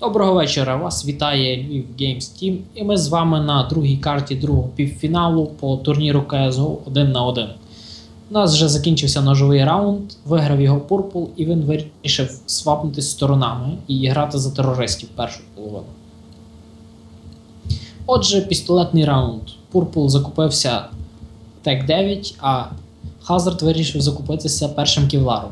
Доброго вечора. Вас вітає Львів Games Team, і ми з вами на другій карті другого півфіналу по турніру CSGO 1 на 1. У нас вже закінчився ножовий раунд, виграв його Purple, і він вирішив свапнутися сторонами і грати за терористів першу половину. Отже, пістолетний раунд. Purple закупився Тек 9, а Hazard вирішив закупитися першим ківларом.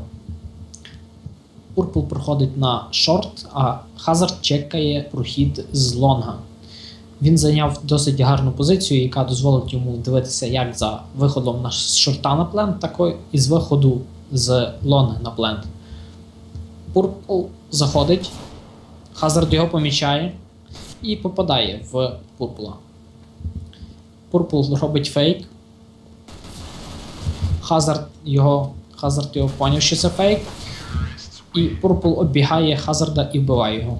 Purple проходить на шорт, а Hazard чекає прохід з лонга. Він зайняв досить гарну позицію, яка дозволить йому дивитися як за виходом на шорта на плент, так і з виходу з лонга на плент. Purple заходить, Hazard його помічає і попадає в Purple. Purple робить фейк. Hazard його, Hazard його поняв, що це фейк. І Purple оббігає Хазарда і вбиває його.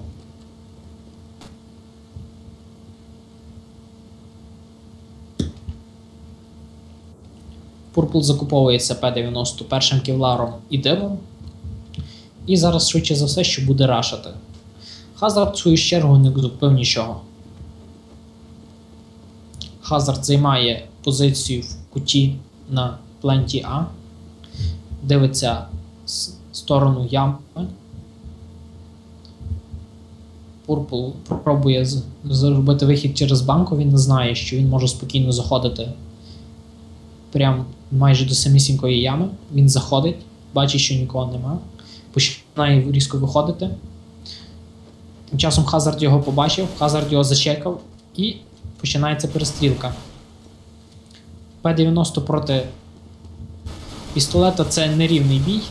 Purple закуповується П-90 першим кевларом і димом. І зараз швидше за все, що буде рашати. Хазард в свою чергу не закупив нічого. Хазард займає позицію в куті на пленті А. Дивиться сторону ями. Purple пробує зробити вихід через банку, він не знає, що він може спокійно заходити прям майже до самісінької ями. Він заходить, бачить, що нікого нема, починає різко виходити. Тим часом Хазард його побачив, Хазард його зачекав і починається перестрілка. П-90 проти пістолета це нерівний бій.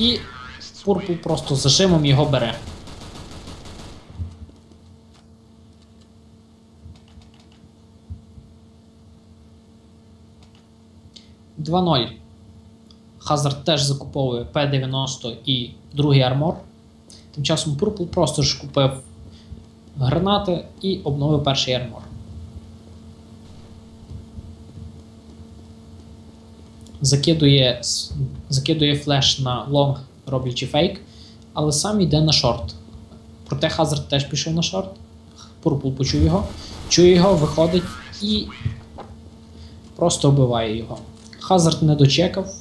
І Purple просто зажимом його бере. Два 0 Хазард теж закуповує П-90 і другий армор. Тим часом Purple просто ж купив гранати і обновив перший армор. Закидує, закидує флеш на лонг, роблячи фейк, але сам йде на шорт. Проте Хазард теж пішов на шорт. Пурпул почув його, чує його, виходить і просто вбиває його. Хазард не дочекав,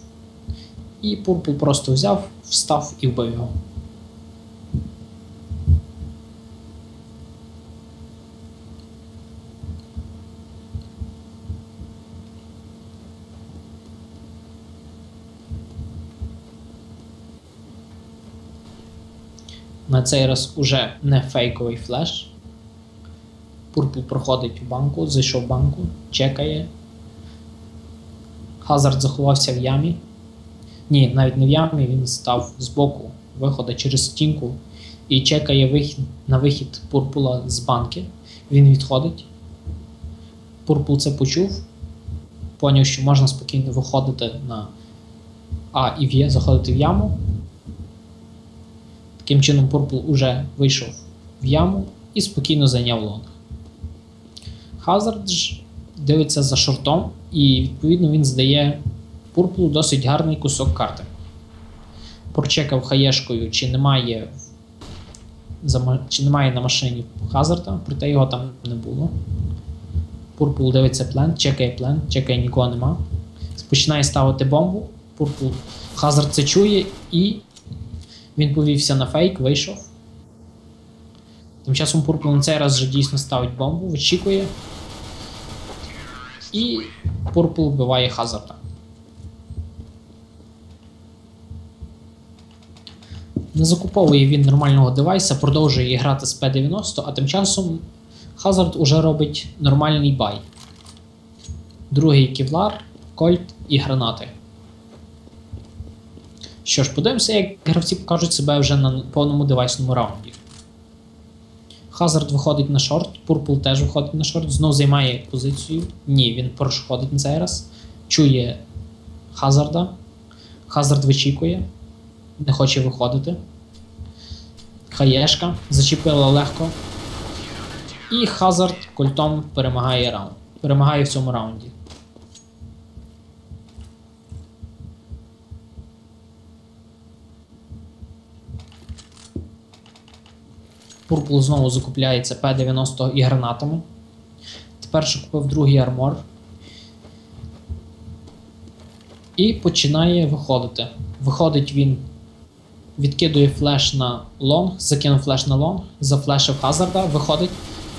і Пурпул просто взяв, встав і вбив його. На цей раз уже не фейковий флеш. Purple проходить в банку, зайшов в банку, чекає. Хазард заховався в ямі. Ні, навіть не в ямі, він став збоку виходу через стінку і чекає вихід, на вихід Пурпула з банки. Він відходить. Пурпул це почув. Поняв, що можна спокійно виходити на А і в заходити в яму. Таким чином, Purple уже вийшов в яму і спокійно зайняв лонг. Хазард ж дивиться за шортом, і відповідно він здає Purple досить гарний кусок карти. Прочекав хаєшкою, чи немає, чи немає на машині Хазарда, проте його там не було. Purple дивиться плен, чекає плен, чекає, нікого нема. Починає ставити бомбу. Purple Хазард це чує і він повівся на фейк, вийшов. Тим часом Purple на цей раз вже дійсно ставить бомбу, вичікує. І Purple вбиває Хазарда. Не закуповує він нормального девайса, продовжує грати з P90, а тим часом Хазард уже робить нормальний бай. Другий кевлар, кольт і гранати. Що ж, подивимося, як гравці покажуть себе вже на повному девайсному раунді. Хазард виходить на шорт, Purple теж виходить на шорт, знов займає позицію. Ні, він проходить на цей раз. Чує Хазарда. Хазард вичікує, не хоче виходити. Хаєшка зачепила легко. І Хазард кольтом перемагає раунд. Перемагає в цьому раунді. Purple знову закупляється П-90 і гранатами. Тепер ще купив другий армор. І починає виходити. Виходить він, відкидує флеш на лонг, закинув флеш на лонг, зафлешив Хазарда, виходить,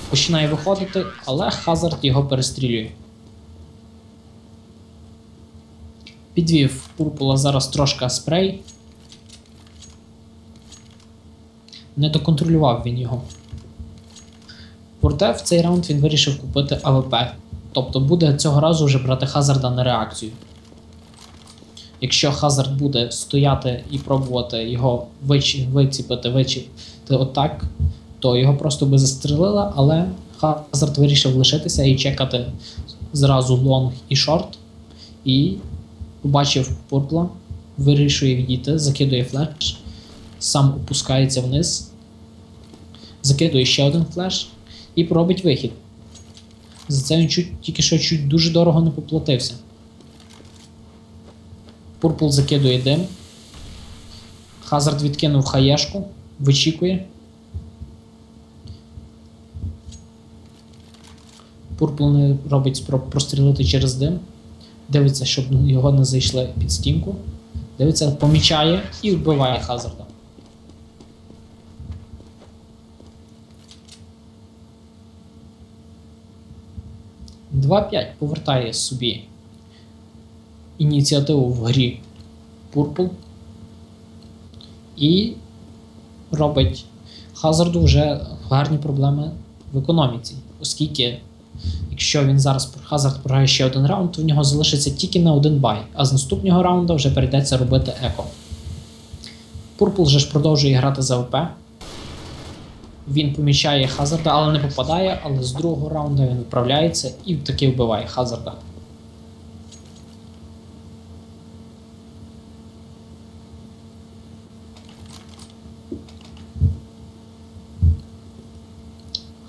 починає виходити, але Хазард його перестрілює. Підвів Пурпула зараз трошки спрей. Не доконтролював він його. Проте в цей раунд він вирішив купити АВП. Тобто буде цього разу вже брати Хазарда на реакцію. Якщо Хазард буде стояти і пробувати його вичі, виціпити, вичіпити отак, то його просто би застрелили, але Хазард вирішив лишитися і чекати зразу лонг і шорт. І побачив Пурпла, вирішує відійти, закидує флеш, сам опускається вниз, закидує ще один флеш і пробить вихід. За це він чуть, тільки що чуть дуже дорого не поплатився. Пурпл закидує дим. Хазард відкинув хаєшку, вичікує. Пурпл не робить спроб прострілити через дим. Дивиться, щоб його не зайшли під стінку. Дивиться, помічає і вбиває Хазарда. Два п'ять повертає собі ініціативу в грі Purple і робить Хазарду вже гарні проблеми в економіці, оскільки якщо він зараз Хазард програє ще один раунд, то в нього залишиться тільки на один бай, а з наступного раунду вже прийдеться робити еко. Purple же ж продовжує грати за ОП. Він помічає Хазарда, але не попадає, але з другого раунду він виправляється і таки вбиває Хазарда.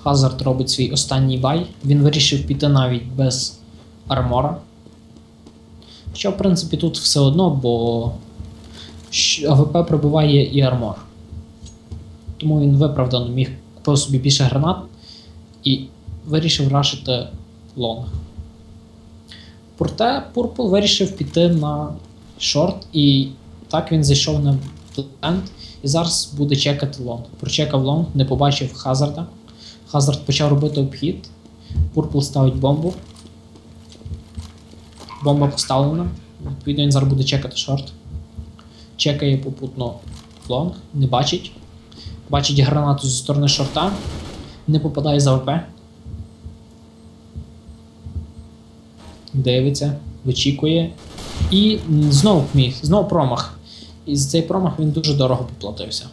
Хазард робить свій останній бай. Він вирішив піти навіть без армора. Що, в принципі, тут все одно, бо АВП пробиває і армор. Тому він виправдано міг купив собі більше гранат і вирішив рашити лонг. Проте Purple вирішив піти на шорт, і так він зайшов на плент і зараз буде чекати лонг. Прочекав лонг, не побачив Хазарда. Хазард почав робити обхід. Purple ставить бомбу. Бомба поставлена. Відповідно, він зараз буде чекати шорт. Чекає попутно лонг, не бачить. Бачить гранату зі сторони шорта. Не попадає за ВП. Дивиться, вичікує. І знову міг, знову промах. І за цей промах він дуже дорого поплатився.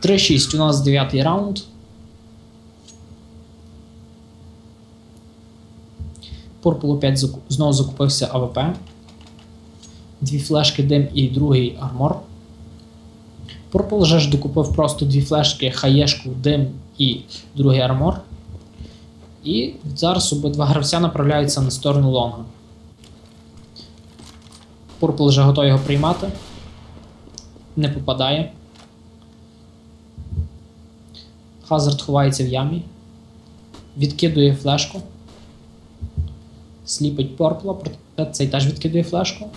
Три шість у нас дев'ятий раунд. Purple опять знову закупився АВП. Дві флешки дим і другий армор. Purple вже ж докупив просто дві флешки, хаєшку, дим і другий армор. І зараз обидва гравця направляються на сторону лонга. Purple вже готовий його приймати. Не попадає. Хазард ховається в ямі. Відкидує флешку. Сліпить Порпла, проте цей теж відкидує флешку.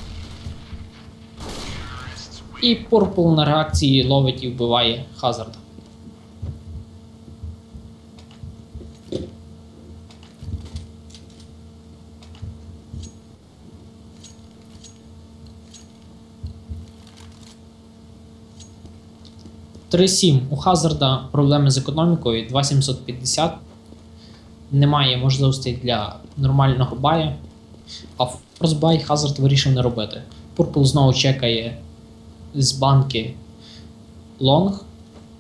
І Порпл на реакції ловить і вбиває Хазарда. Три сім. У Хазарда проблеми з економікою 2750. Немає можливостей для нормального бая. А форсбай Хазард вирішив не робити. Purple знову чекає з банки лонг,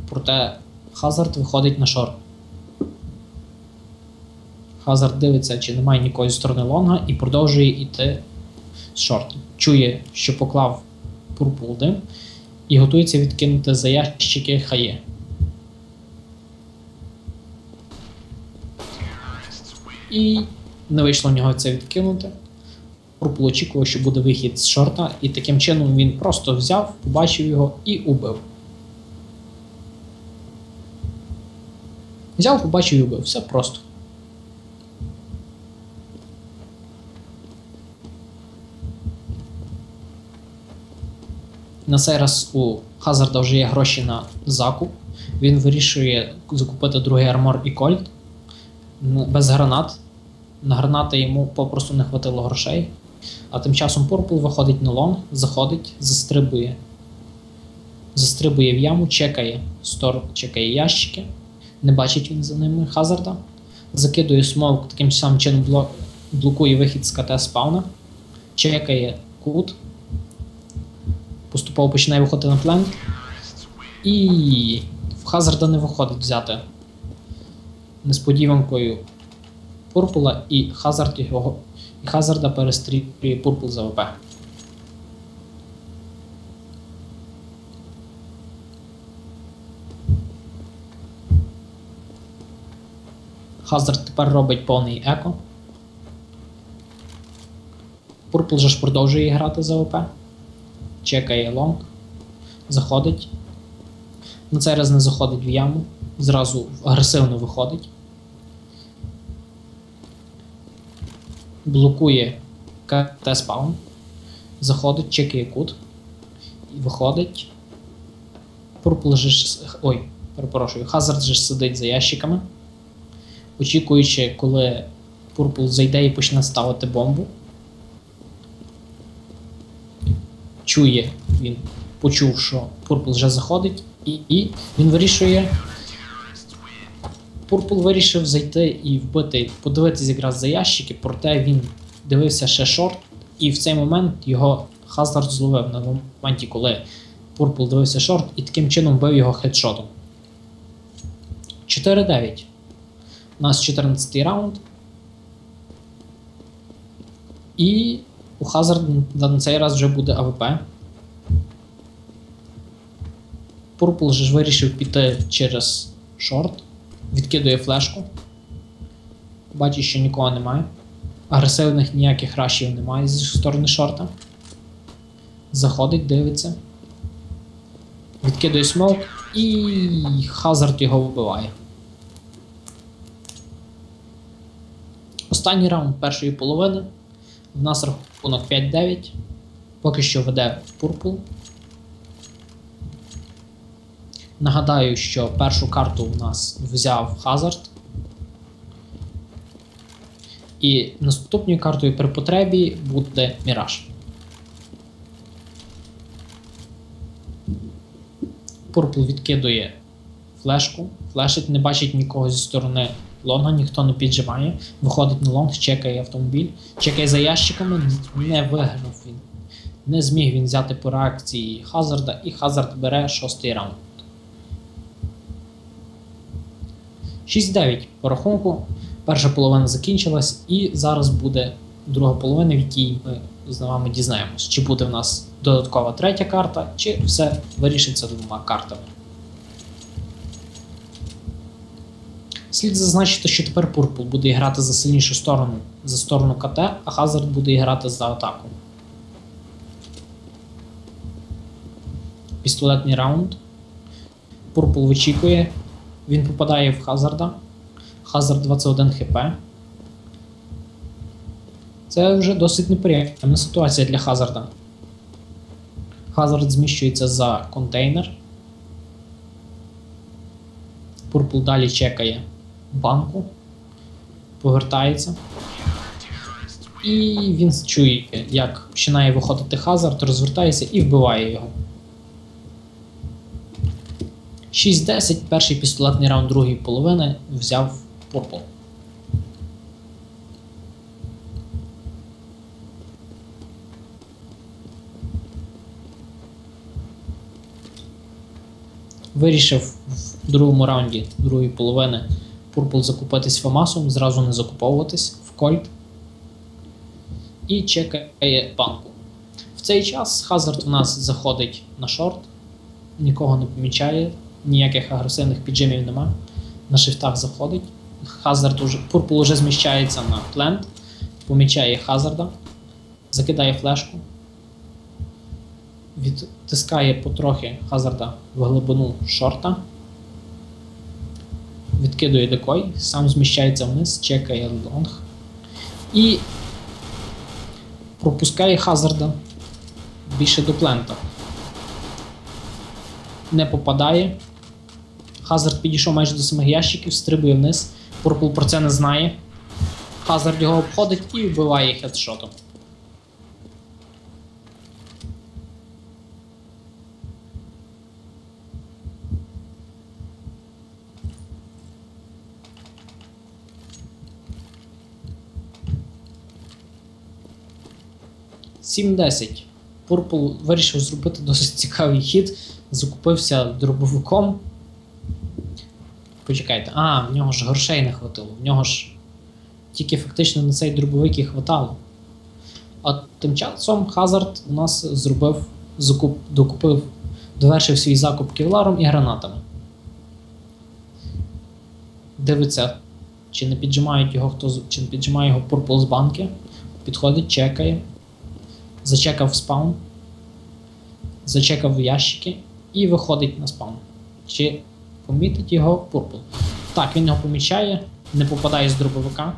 проте Хазард виходить на шорт. Хазард дивиться, чи немає нікої сторони лонга, і продовжує йти з шорт. Чує, що поклав Purple дим, і готується відкинути за ящики хає. І не вийшло в нього це відкинути. Пурпл очікував, що буде вихід з шорта, і таким чином він просто взяв, побачив його і убив. Взяв, побачив і убив. Все просто. На цей раз у Хазарда вже є гроші на закуп. Він вирішує закупити другий армор і кольт без гранат. На гранати йому попросту не хватило грошей. А тим часом Пурпл виходить на лонг, заходить, застрибує. Застрибує в яму, чекає стор, чекає ящики. Не бачить він за ними Хазарда. Закидує смок, таким самим чином блокує вихід з КТ спауна. Чекає кут. Поступово починає виходити на плент. І в Хазарда не виходить взяти несподіванкою Пурпула і Хазард його. І Хазарда перестрілює Пурпул за ВП. Хазард тепер робить повний еко. Пурпл же ж продовжує грати за ОП. Чекає лонг. Заходить. На цей раз не заходить в яму. Зразу агресивно виходить. Блокує КТ спаун. Заходить, чекає кут. І виходить. Пурпл же. Ой, перепрошую, Хазард же сидить за ящиками. Очікуючи, коли Пурпл зайде і почне ставити бомбу. Чує, він почув, що Пурпл вже заходить, і, і він вирішує. Пурпл вирішив зайти і вбити, подивитися якраз за ящики, проте він дивився ще шорт, і в цей момент його Хазард зловив на моменті, коли Пурпл дивився шорт, і таким чином вбив його хедшотом. 4-9. У нас 14 раунд. І у Хазарда на цей раз вже буде АВП. Пурпл же вирішив піти через шорт. Відкидує флешку. Бачить, що нікого немає. Агресивних ніяких рашів немає зі сторони шорта. Заходить, дивиться. Відкидує смок і Хазард його вбиває. Останній раунд першої половини. В нас рахунок 5-9. Поки що веде Пурпл. Нагадаю, що першу карту в нас взяв Хазард. І наступною картою при потребі буде Міраж. Пурпл відкидує флешку, флешить, не бачить нікого зі сторони лонга, ніхто не піджимає. Виходить на лонг, чекає автомобіль, чекає за ящиками, не виграв він. Не зміг він взяти по реакції Хазарда, і Хазард бере шостий раунд. 6-9 по рахунку. Перша половина закінчилась, і зараз буде друга половина, в якій ми з вами дізнаємось, чи буде в нас додаткова третя карта, чи все вирішиться двома картами. Слід зазначити, що тепер Пурпл буде грати за сильнішу сторону, за сторону КТ, а Хазард буде грати за атаку. Пістолетний раунд. Пурпл вичікує. Він попадає в Хазарда. Хазард 21 хп. Це вже досить неприємна ситуація для Хазарда. Хазард зміщується за контейнер. Пурпл далі чекає банку, повертається. І він чує, як починає виходити Хазард, розвертається і вбиває його. 6-10, перший пістолетний раунд другої половини взяв Пурпл. Вирішив в другому раунді другої половини Пурпл закупитись Фамасом, зразу не закуповуватись в Кольт. І чекає банку. В цей час Хазард в нас заходить на шорт, нікого не помічає, ніяких агресивних піджимів нема. На шифтах заходить. Хазард уже, Пурпл уже зміщається на плент, помічає Хазарда. закидає флешку, відтискає потрохи Хазарда в глибину шорта, відкидує декой, сам зміщається вниз, чекає лонг і пропускає Хазарда більше до плента. Не попадає. Хазард підійшов майже до самих ящиків, стрибує вниз. Пурпл про це не знає. Хазард його обходить і вбиває хедшотом. Сім 10 Пурпл вирішив зробити досить цікавий хід. Закупився дробовиком. Почекайте, а, в нього ж грошей не хватило. В нього ж тільки фактично на цей дробовик і хватало. А тим часом Хазард у нас зробив, закуп, докупив, довершив свій закуп кевларом і гранатами. Дивиться, чи не піджимають його хто чи не піджимає його Purple з банки. Підходить, чекає. Зачекав спаун. Зачекав ящики і виходить на спаун. Чи помітить його Purple? Так, він його помічає, не попадає з дробовика.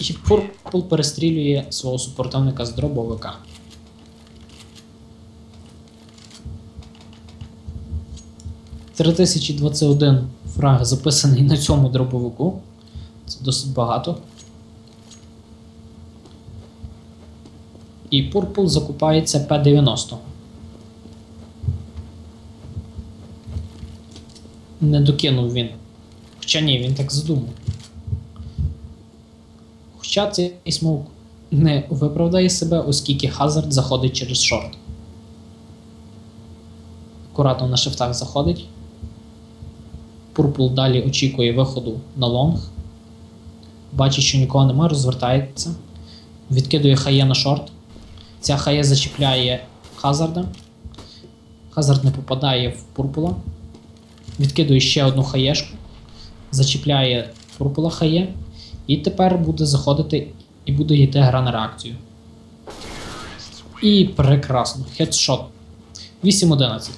І Purple перестрілює свого супротивника з дробовика. «3021 фраг записаний на цьому дробовику. Це досить багато. І Purple закупається П-90. Не докинув він. Хоча ні, він так задумав. Хоча цей смоук не виправдає себе, оскільки Хазард заходить через шорт. Акуратно на шифтах заходить. Пурпл далі очікує виходу на лонг. Бачить, що нікого немає, розвертається. Відкидує хає на шорт. Ця хає зачіпляє Хазарда. Хазард не попадає в Пурпула. Відкидує ще одну хаєшку. Зачіпляє Пурпула хає. І тепер буде заходити і буде йти гра на реакцію. І прекрасно. Хедшот. 8-11.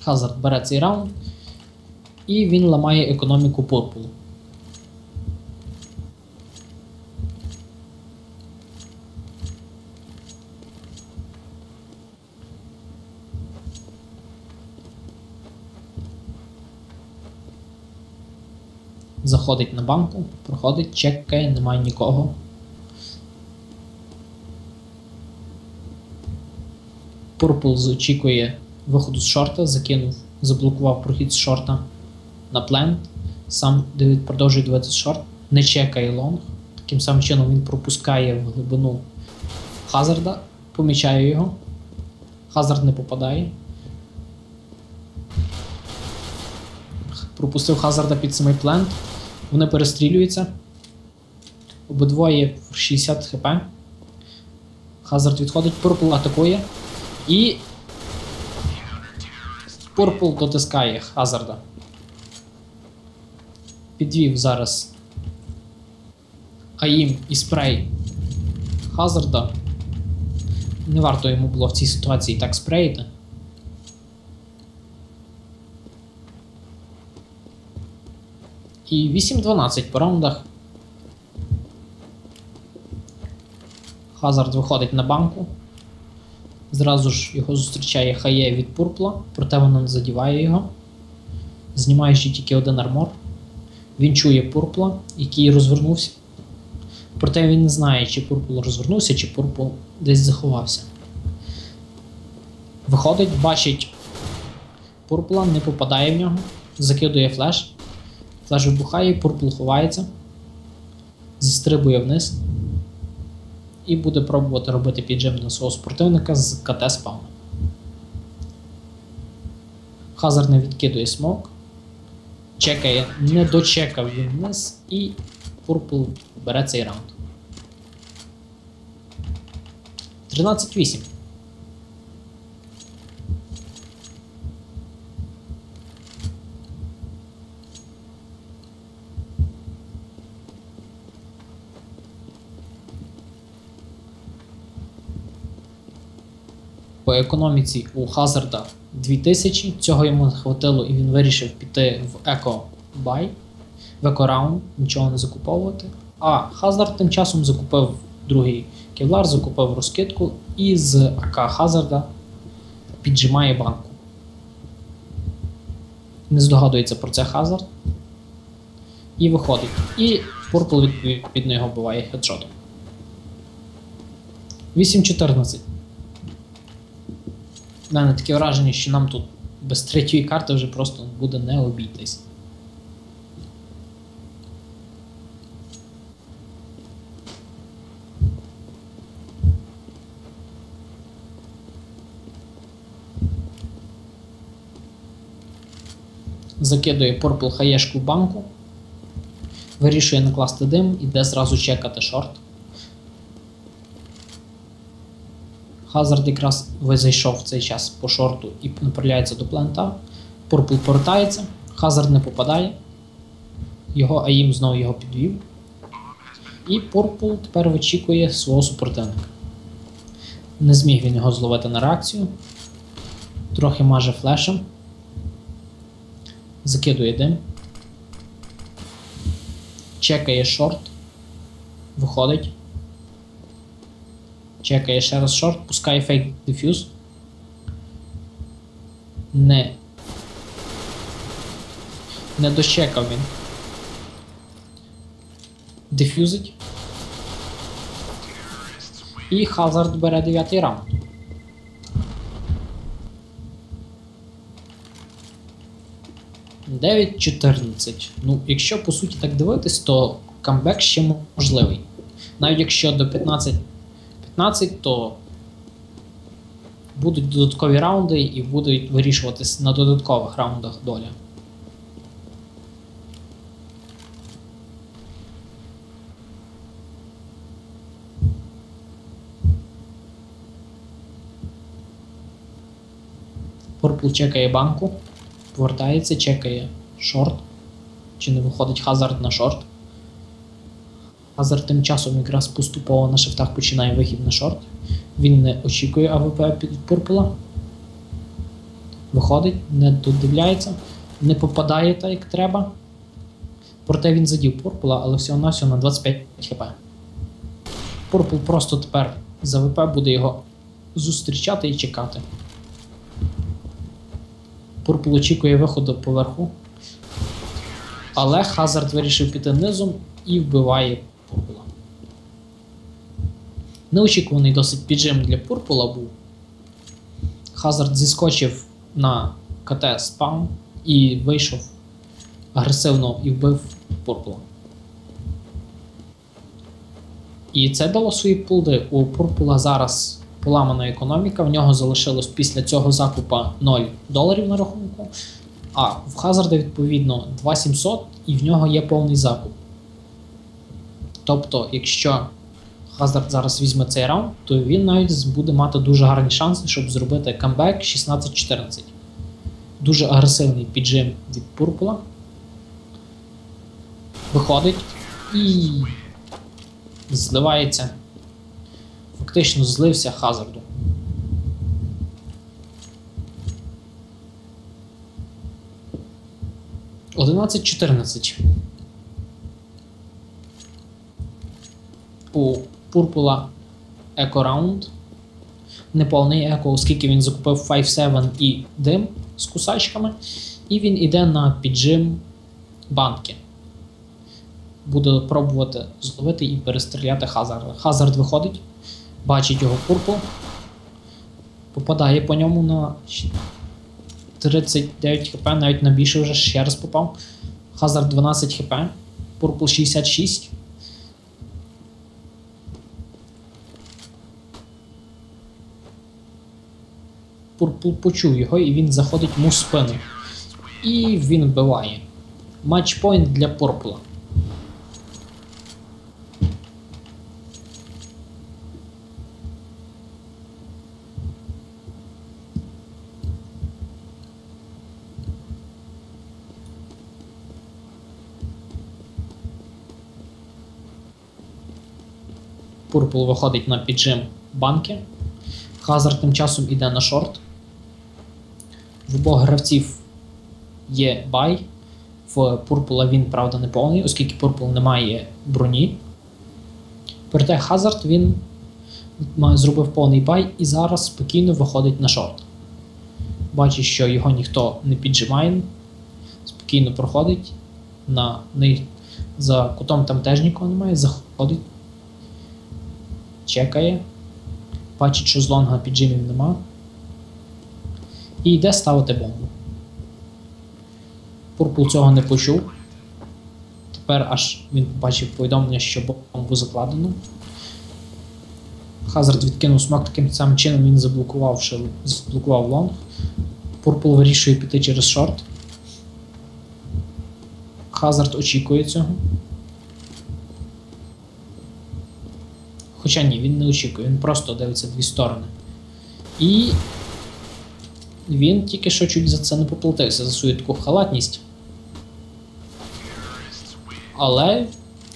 Хазард бере цей раунд. І він ламає економіку Пурпулу. Заходить на банку, проходить, чекає, немає нікого. Purple очікує виходу з шорта, закинув, заблокував прохід з шорта на плент. Сам продовжує дивитися шорт, не чекає лонг. Таким самим чином він пропускає в глибину Хазарда, помічає його. Хазард не попадає. Пропустив Хазарда під самий плент. Вони перестрілюються. Обидвоє 60 хп. Хазард відходить, Пурпл атакує. І. Пурпл дотискає Хазарда. Підвів зараз Аїм і спрей Хазарда. Не варто йому було в цій ситуації так спреїти. І 8-12 по раундах. Хазард виходить на банку. Зразу ж його зустрічає хає від Пурпла, проте воно не задіває його. Знімає ще тільки один армор. Він чує Пурпла, який розвернувся. Проте він не знає, чи Пурпл розвернувся, чи Пурпл десь заховався. Виходить, бачить Пурпла, не попадає в нього, закидує флеш. Флеш вибухає, Пурпл ховається, зістрибує вниз і буде пробувати робити піджим на свого супротивника з КТ спауна. Хазар не відкидує смок. Чекає, не дочекав він вниз, і Пурпл бере цей раунд. 13-8. По економіці у Хазарда 2000. Цього йому не хватило і він вирішив піти в Еко Бай, в Еко Раунд, нічого не закуповувати. А Хазард тим часом закупив другий кевлар, закупив розкидку і з АК Хазарда піджимає банку. Не здогадується про це Хазард. І виходить. І Пурпл відповідно його буває хедшотом. 8-14. У мене таке враження, що нам тут без третьої карти вже просто буде не обійтись. Закидує Purple хаєшку в банку. Вирішує накласти дим, іде зразу чекати шорт. Хазард якраз зайшов в цей час по шорту і направляється до плента. Пурпл повертається, Хазард не попадає. Його Аїм знову його підвів. І Пурпл тепер вичікує свого супротивника. Не зміг він його зловити на реакцію. Трохи маже флешем. Закидує дим. Чекає шорт. Виходить. Чекає ще раз шорт, пускає фейк дефюз. Не. Не дочекав він. Дефюзить. І Хазард бере 9 раунд. Дев'ять 14. Ну, якщо по суті так дивитись, то камбек ще можливий. Навіть якщо до 15 15, то будуть додаткові раунди і будуть вирішуватись на додаткових раундах доля. Пурпл чекає банку, повертається, чекає шорт. Чи не виходить хазард на шорт. Хазард тим часом якраз поступово на шифтах починає вихід на шорт. Він не очікує АВП під Пурпла. Виходить, не додивляється, не попадає так, як треба. Проте він задів Пурпла, але всього-навсього на 25 хп. Пурпл просто тепер з АВП буде його зустрічати і чекати. Пурпл очікує виходу поверху. Але Хазард вирішив піти низом і вбиває Пурпула. Неочікуваний досить піджим для Пурпула був. Хазард зіскочив на КТ спам і вийшов агресивно і вбив Пурпула. І це дало свої пулди. У Пурпула зараз поламана економіка, в нього залишилось після цього закупа 0 доларів на рахунку. А в Хазарда, відповідно, 2700 і в нього є повний закуп. Тобто, якщо Хазард зараз візьме цей раунд, то він навіть буде мати дуже гарні шанси, щоб зробити камбек 16-14. Дуже агресивний піджим від Пурпула. Виходить і зливається. Фактично злився Хазарду. Одинадцять чотирнадцять. Пурпула Еко Раунд. Неповний еко, оскільки він закупив 5-7 і дим з кусачками. І він іде на піджим банки. Буде пробувати зловити і перестріляти Хазарда. Хазард виходить, бачить його Пурпул. Попадає по ньому на 39 хп, навіть на більше вже ще раз попав. Хазард 12 хп, Пурпул 66. Почув його і він заходить йому в спину. І він вбиває. Матчпойнт для Пурпула. Пурпул виходить на піджим банки. Хазард тим часом іде на шорт. В обох гравців є бай. В Пурпула він, правда, не повний, оскільки Пурпул не має броні. Проте Хазард він зробив повний бай і зараз спокійно виходить на шорт. Бачить, що його ніхто не піджимає, спокійно проходить. На, на, за кутом там теж нікого немає, заходить, чекає, бачить, що з лонга піджимів нема. І йде ставити бомбу. Пурпул цього не почув. Тепер аж він побачив повідомлення, що бомбу закладено. Хазард відкинув смак таким самим чином він заблокував, заблокував лонг. Пурпул вирішує піти через шорт. Хазард очікує цього. Хоча ні, він не очікує, він просто дивиться дві сторони. І він тільки що чуть за це не поплатився, за свою таку халатність. Але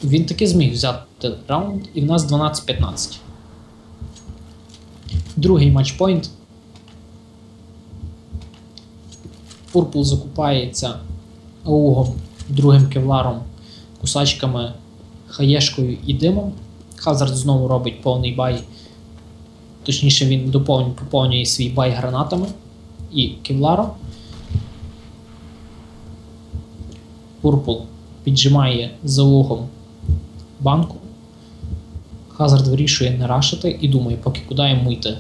він таки зміг взяти раунд, і в нас 12-15. Другий матчпойнт. Пурпул закупається аугом, другим кевларом, кусачками, хаєшкою і димом. Хазард знову робить повний бай. Точніше, він поповнює свій бай гранатами і кевларом. Пурпул піджимає за угом банку. Хазард вирішує не рашити і думає, поки куди йому йти.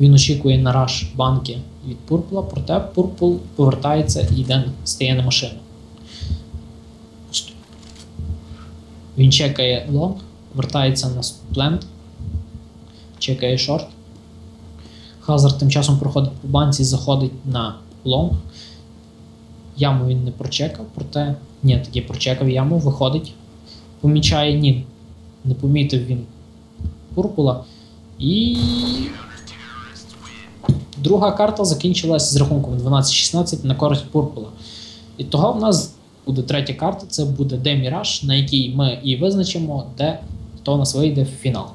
Він очікує на раш банки від Пурпула, проте Пурпул повертається і йде, стає на машину. Він чекає лонг, вертається на плент, чекає шорт. Хазард тим часом проходить по банці, заходить на лонг. Яму він не прочекав, проте ні, таки прочекав яму, виходить, помічає ні. Не помітив він Пурпула. І друга карта закінчилась з рахунком 12-16 на користь Пурпула. І того в нас буде третя карта, це буде Деміраж, на якій ми і визначимо, де хто у нас вийде в фінал.